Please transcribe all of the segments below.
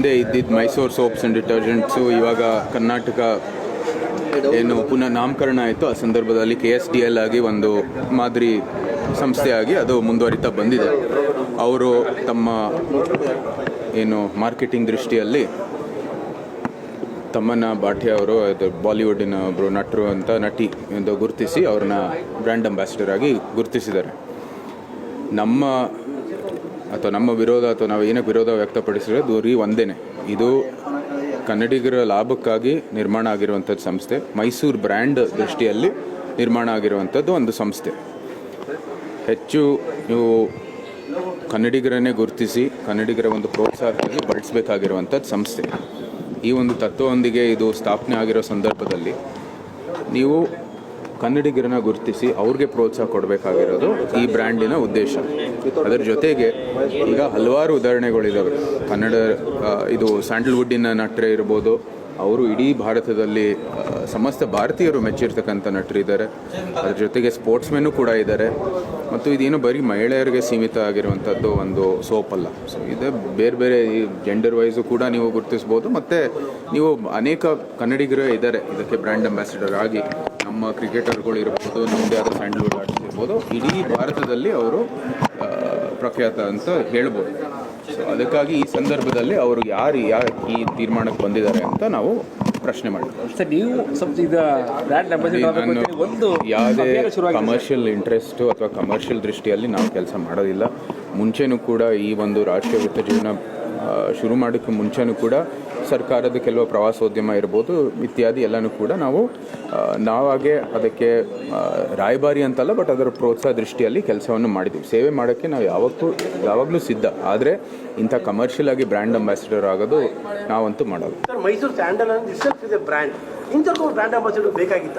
ಹಿಂದೆ ಇದ್ದಿದ್ದು Mysuru soaps and detergents, ಇವಾಗ ಕರ್ನಾಟಕ ಏನು ಪುನಃ ನಾಮಕರಣ ಆಯಿತು. ಆ ಸಂದರ್ಭದಲ್ಲಿ ಕೆ ಎಸ್ ಡಿ ಎಲ್ ಆಗಿ ಒಂದು ಮಾದರಿ ಸಂಸ್ಥೆಯಾಗಿ ಅದು ಮುಂದುವರಿತಾ ಬಂದಿದೆ. ಅವರು ತಮ್ಮ ಏನು ಮಾರ್ಕೆಟಿಂಗ್ ದೃಷ್ಟಿಯಲ್ಲಿ ತಮ್ಮನ್ನ ಭಾಟಿಯಾ ಅವರು, ಅದು ಬಾಲಿವುಡ್ಡಿನ ಒಬ್ಬರು ನಟರು ಅಂತ ನಟಿ ಎಂದು ಗುರುತಿಸಿ ಅವ್ರನ್ನ ಬ್ರ್ಯಾಂಡ್ ಅಂಬಾಸಿಡರ್ ಆಗಿ ಗುರುತಿಸಿದ್ದಾರೆ. ನಮ್ಮ ಅಥವಾ ನಮ್ಮ ವಿರೋಧ ಅಥವಾ ನಾವು ಏನಕ್ಕೆ ವಿರೋಧ ವ್ಯಕ್ತಪಡಿಸಿದ್ರೆ ದೂರಿ ಒಂದೇನೆ. ಇದು ಕನ್ನಡಿಗರ ಲಾಭಕ್ಕಾಗಿ ನಿರ್ಮಾಣ ಆಗಿರುವಂಥದ್ದು ಸಂಸ್ಥೆ. ಮೈಸೂರು ಬ್ರ್ಯಾಂಡ್ ದೃಷ್ಟಿಯಲ್ಲಿ ನಿರ್ಮಾಣ ಆಗಿರುವಂಥದ್ದು ಒಂದು ಸಂಸ್ಥೆ. ಹೆಚ್ಚು ನೀವು ಕನ್ನಡಿಗರನ್ನೇ ಗುರುತಿಸಿ, ಕನ್ನಡಿಗರ ಒಂದು ಪ್ರೋತ್ಸಾಹಕ್ಕಾಗಿ ಬಳಸಬೇಕಾಗಿರುವಂಥದ್ದು ಸಂಸ್ಥೆ. ಈ ಒಂದು ತತ್ವವೊಂದಿಗೆ ಇದು ಸ್ಥಾಪನೆ ಆಗಿರೋ ಸಂದರ್ಭದಲ್ಲಿ ನೀವು ಕನ್ನಡಿಗರನ್ನ ಗುರುತಿಸಿ ಅವ್ರಿಗೆ ಪ್ರೋತ್ಸಾಹ ಕೊಡಬೇಕಾಗಿರೋದು ಈ ಬ್ರ್ಯಾಂಡಿನ ಉದ್ದೇಶ. ಅದರ ಜೊತೆಗೆ ಈಗ ಹಲವಾರು ಉದಾಹರಣೆಗಳಿದ್ದಾವೆ ಕನ್ನಡ ಇದು ಸ್ಯಾಂಡಲ್ವುಡ್ಡಿನ ನಟರೇ ಇರ್ಬೋದು, ಅವರು ಇಡೀ ಭಾರತದಲ್ಲಿ ಸಮಸ್ತ ಭಾರತೀಯರು ಮೆಚ್ಚಿರ್ತಕ್ಕಂಥ ನಟರಿದ್ದಾರೆ ಅದ್ರ ಜೊತೆಗೆ ಸ್ಪೋರ್ಟ್ಸ್ಮೆನ್ನು ಕೂಡ ಇದ್ದಾರೆ. ಮತ್ತು ಇದೇನು ಬರೀ ಮಹಿಳೆಯರಿಗೆ ಸೀಮಿತ ಆಗಿರುವಂಥದ್ದು ಒಂದು ಸೋಪ್ ಅಲ್ಲ ಸೊ ಇದು ಬೇರೆ ಬೇರೆ ಈ ಜೆಂಡರ್ ವೈಸು ಕೂಡ ನೀವು ಗುರುತಿಸ್ಬೋದು. ಮತ್ತು ನೀವು ಅನೇಕ ಕನ್ನಡಿಗರು ಇದ್ದಾರೆ. ಇದಕ್ಕೆ ಬ್ರ್ಯಾಂಡ್ ಅಂಬಾಸಿಡರ್ ಆಗಿ ನಮ್ಮ ಕ್ರಿಕೆಟರ್ಗಳು ಇರ್ಬೋದು ನಮ್ಮದೇ ಆದ ಸ್ಯಾಂಡಲ್ವುಡ್ ಆರ್ಟಿಸ್ಟ್ ಇರ್ಬೋದು, ಇಡೀ ಭಾರತದಲ್ಲಿ ಅವರು ಪ್ರಖ್ಯಾತ ಅಂತ ಹೇಳ್ಬೋದು. ಸೊ ಅದಕ್ಕಾಗಿ ಈ ಸಂದರ್ಭದಲ್ಲಿ ಅವರು ಯಾರು ಯಾರು ಈ ತೀರ್ಮಾನಕ್ಕೆ ಬಂದಿದ್ದಾರೆ ಅಂತ ನಾವು ಪ್ರಶ್ನೆ ಮಾಡಿದ್ರು. ಸರ್ ನೀವು ಸ್ವಲ್ಪ ಈಗ ಬ್ರ್ಯಾಂಡ್ ಅಂಬಾಸಿಡರ್ ನಾನು ಒಂದು ಯಾವುದೇ ಕಮರ್ಷಿಯಲ್ ಇಂಟ್ರೆಸ್ಟು ಅಥವಾ ಕಮರ್ಷಿಯಲ್ ದೃಷ್ಟಿಯಲ್ಲಿ ನಾವು ಕೆಲಸ ಮಾಡೋದಿಲ್ಲ. ಮುಂಚೆನೂ ಕೂಡ ಈ ಒಂದು ರಾಷ್ಟ್ರೀಯ ವೃತ್ತ ಜೀವನ ಶುರು ಮಾಡೋಕ್ಕೆ ಮುಂಚೆನೂ ಕೂಡ ಸರ್ಕಾರದ ಕೆಲವು ಪ್ರವಾಸೋದ್ಯಮ ಇರ್ಬೋದು, ಇತ್ಯಾದಿ ಎಲ್ಲನೂ ಕೂಡ ನಾವು ನಾವಾಗೆ ಅದಕ್ಕೆ ರಾಯಭಾರಿ ಅಂತಲ್ಲ, ಬಟ್ ಅದರ ಪ್ರೋತ್ಸಾಹ ದೃಷ್ಟಿಯಲ್ಲಿ ಕೆಲಸವನ್ನು ಮಾಡಿದ್ದೀವಿ ಸೇವೆ ಮಾಡೋಕ್ಕೆ ನಾವು ಯಾವತ್ತೂ, ಯಾವಾಗಲೂ ಸಿದ್ಧ. ಆದರೆ ಇಂಥ ಕಮರ್ಷಿಯಲ್ ಆಗಿ ಬ್ರ್ಯಾಂಡ್ ಅಂಬಾಸಿಡರ್ ಆಗೋದು ನಾವಂತೂ ಮಾಡೋದು sir, Mysuru sandal brand brand ambassador ಬೇಕಾಗಿತ್ತ?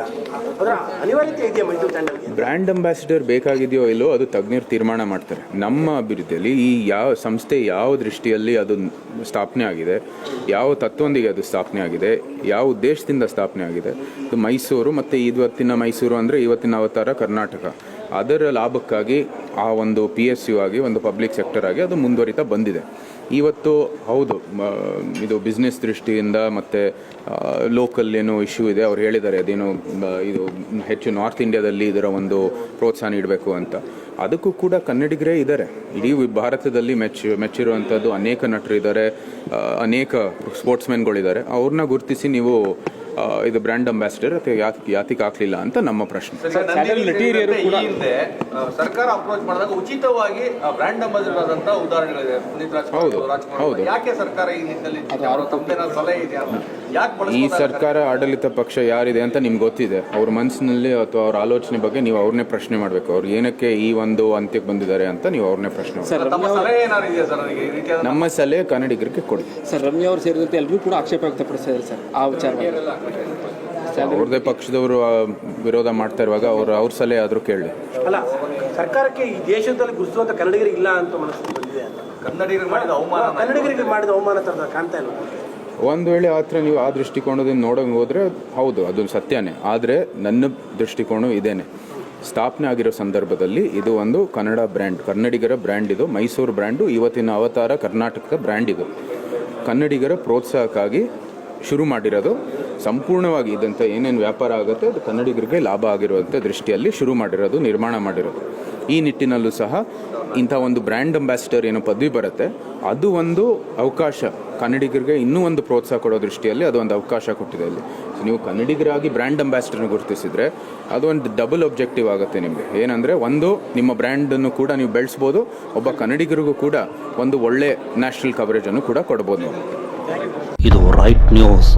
ಅದರ ಅನಿವಾರ್ಯತೆ ಇದೆಯಾ ಮೈಸೂರು ಚಾನಲ್ಗೆ ಬ್ರ್ಯಾಂಡ್ ಅಂಬಾಸಿಡರ್ ಬೇಕಾಗಿದೆಯೋ ಇಲ್ಲೋ ಅದು ತಜ್ಞರು ತೀರ್ಮಾನ ಮಾಡ್ತಾರೆ. ನಮ್ಮ ಅಭಿವೃದ್ಧಿಯಲ್ಲಿ ಈ ಯಾವ ಸಂಸ್ಥೆ ಯಾವ ದೃಷ್ಟಿಯಲ್ಲಿ ಅದು ಸ್ಥಾಪನೆ ಆಗಿದೆ, ಯಾವ ತತ್ವೊಂದಿಗೆ ಅದು ಸ್ಥಾಪನೆ ಆಗಿದೆ, ಯಾವ ಉದ್ದೇಶದಿಂದ ಸ್ಥಾಪನೆ ಆಗಿದೆ ಮೈಸೂರು ಮತ್ತು ಇವತ್ತಿನ ಮೈಸೂರು ಅಂದರೆ ಇವತ್ತಿನ ಅವತಾರ ಕರ್ನಾಟಕ. ಅದರ ಲಾಭಕ್ಕಾಗಿ ಆ ಒಂದು ಪಿ ಎಸ್ ಯು ಆಗಿ, ಒಂದು ಪಬ್ಲಿಕ್ ಸೆಕ್ಟರ್ ಆಗಿ ಅದು ಮುಂದುವರಿತಾ ಬಂದಿದೆ. ಇವತ್ತು ಹೌದು ಇದು ಬಿಸ್ನೆಸ್ ದೃಷ್ಟಿಯಿಂದ ಮತ್ತು ಲೋಕಲ್ ಏನೋ ಇಶ್ಯೂ ಇದೆ, ಅವ್ರು ಹೇಳಿದ್ದಾರೆ, ಅದೇನು ಇದು ಹೆಚ್ಚು ನಾರ್ತ್ ಇಂಡಿಯಾದಲ್ಲಿ ಇದರ ಒಂದು ಪ್ರೋತ್ಸಾಹ ನೀಡಬೇಕು ಅಂತ. ಅದಕ್ಕೂ ಕೂಡ ಕನ್ನಡಿಗರೇ ಇದ್ದಾರೆ. ಇಡೀ ಭಾರತದಲ್ಲಿ ಮೆಚ್ಚ ಮೆಚ್ಚಿರುವಂಥದ್ದು ಅನೇಕ ನಟರು ಇದ್ದಾರೆ ಅನೇಕ ಸ್ಪೋರ್ಟ್ಸ್ಮೆನ್ಗಳಿದ್ದಾರೆ ಅವ್ರನ್ನ ಗುರುತಿಸಿ ನೀವು ಇದು ಬ್ರ್ಯಾಂಡ್ ಅಂಬಾಸಿಡರ್ ಅಥವಾ ಯಾಕೆ ಯಾತಿಗೆ ಹಾಕ್ಲಿಲ್ಲ ಅಂತ ನಮ್ಮ ಪ್ರಶ್ನೆ. ಸರ್ಕಾರ ಅಪ್ರೋಚ್ ಮಾಡಿದಾಗ ಉಚಿತವಾಗಿ ಬ್ರ್ಯಾಂಡ್ ಅಂಬಾಸಿಡರ್ ಆದಂತ ಉದಾಹರಣೆಗಳಿದೆ. ಪುನೀತ್ ರಾಜ್ಕುಮಾರ್ ಹೌದು, ರಾಜ್ಕುಮಾರ್ ಹೌದು. ಯಾಕೆ ಸರ್ಕಾರ ಈ ನಿಟ್ಟಿನಲ್ಲಿ ಸಲಹೆ ಇದೆ ಯಾಕೆ ಈ ಸರ್ಕಾರ ಆಡಳಿತ ಪಕ್ಷ ಯಾರಿದೆ ಅಂತ ನಿಮ್ಗೆ ಗೊತ್ತಿದೆ. ಅವ್ರ ಮನಸ್ಸಿನಲ್ಲಿ ಅಥವಾ ಅವ್ರ ಆಲೋಚನೆ ಬಗ್ಗೆ ನೀವು ಅವ್ರನ್ನೇ ಪ್ರಶ್ನೆ ಮಾಡಬೇಕು. ಅವ್ರು ಏನಕ್ಕೆ ಈ ಒಂದು ಅಂತ್ಯಕ್ಕೆ ಬಂದಿದ್ದಾರೆ ಅಂತ ನೀವು ಅವ್ರನ್ನೇ ಪ್ರಶ್ನೆ ನಮ್ಮ ಸಲಹೆ ಕನ್ನಡಿಗರಿಗೆ ಕೊಡಿ. ಸರ್ ರಮ್ಯಾ ಅವರು ಸೇರಿದಂತೆ ಎಲ್ಲರೂ ಕೂಡ ಆಕ್ಷೇಪ ವ್ಯಕ್ತಪಡಿಸಿದ್ದಾರೆ ಸರ್ ಆ ವಿಚಾರ ಅವ್ರದೇ ಪಕ್ಷದವರು ವಿರೋಧ ಮಾಡ್ತಾ ಇರುವಾಗ ಅವರು ಅವ್ರ ಸಲಹೆ ಆದರೂ ಕೇಳಿ. ಅಲ್ಲ ಸರ್ಕಾರಕ್ಕೆ ಈ ದೇಶದಲ್ಲಿ ಗುರುತಿಸುವಂತ ಕನ್ನಡಿಗರಿಗೆ ಇಲ್ಲ ಅಂತ ಮನಸ್ಸು ಬಂದಿದೆ ಅಂತ. ಕನ್ನಡಿಗರಿಗೆ ಮಾಡಿದ ಅವಮಾನ ಕನ್ನಡಿಗರಿಗೆ ಮಾಡಿದ ಅವಮಾನ ಥರದ ಕಾಣ್ತಾ ಇಲ್ಲ ಒಂದು ವೇಳೆ ಆ ಥರ ನೀವು ಆ ದೃಷ್ಟಿಕೋನದಿಂದ ನೋಡೋಂಗೆ ಹೋದರೆ ಹೌದು ಅದು ಸತ್ಯನೇ. ಆದರೆ ನನ್ನ ದೃಷ್ಟಿಕೋನ ಇದೇನೆ. ಸ್ಥಾಪನೆ ಆಗಿರೋ ಸಂದರ್ಭದಲ್ಲಿ ಇದು ಒಂದು ಕನ್ನಡ ಬ್ರ್ಯಾಂಡ್ ಕನ್ನಡಿಗರ ಬ್ರ್ಯಾಂಡ್ ಇದು. ಮೈಸೂರು ಬ್ರ್ಯಾಂಡು ಇವತ್ತಿನ ಅವತಾರ ಕರ್ನಾಟಕದ ಬ್ರ್ಯಾಂಡ್ ಇದು. ಕನ್ನಡಿಗರ ಪ್ರೋತ್ಸಾಹಕ್ಕಾಗಿ ಶುರು ಮಾಡಿರೋದು. ಸಂಪೂರ್ಣವಾಗಿ ಇದಂತ ಏನೇನು ವ್ಯಾಪಾರ ಆಗುತ್ತೆ, ಅದು ಕನ್ನಡಿಗರಿಗೆ ಲಾಭ ಆಗಿರುವಂಥ ದೃಷ್ಟಿಯಲ್ಲಿ ಶುರು ಮಾಡಿರೋದು, ನಿರ್ಮಾಣ ಮಾಡಿರೋದು. ಈ ನಿಟ್ಟಿನಲ್ಲೂ ಸಹ ಇಂಥ ಒಂದು ಬ್ರ್ಯಾಂಡ್ ಅಂಬಾಸಿಡರ್ ಏನೋ ಪದವಿ ಬರುತ್ತೆ. ಅದು ಒಂದು ಅವಕಾಶ. ಕನ್ನಡಿಗರಿಗೆ ಇನ್ನೂ ಒಂದು ಪ್ರೋತ್ಸಾಹ ಕೊಡೋ ದೃಷ್ಟಿಯಲ್ಲಿ ಅದು ಒಂದು ಅವಕಾಶ ಕೊಟ್ಟಿದೆ So, ನೀವು ಕನ್ನಡಿಗರಾಗಿ ಬ್ರ್ಯಾಂಡ್ ಅಂಬಾಸಿಡರ್ನ ಗುರುತಿಸಿದರೆ ಅದು ಒಂದು ಡಬಲ್ ಒಬ್ಜೆಕ್ಟಿವ್ ಆಗುತ್ತೆ ನಿಮಗೆ. ಏನಂದರೆ ಒಂದು, ನಿಮ್ಮ ಬ್ರ್ಯಾಂಡನ್ನು ಕೂಡ ನೀವು ಬೆಳೆಸ್ಬೋದು, ಒಬ್ಬ ಕನ್ನಡಿಗರಿಗೂ ಕೂಡ ಒಂದು ಒಳ್ಳೆ ನ್ಯಾಷನಲ್ ಕವರೇಜನ್ನು ಕೂಡ ಕೊಡ್ಬೋದು. ಇದು ರೈಟ್ ನ್ಯೂಸ್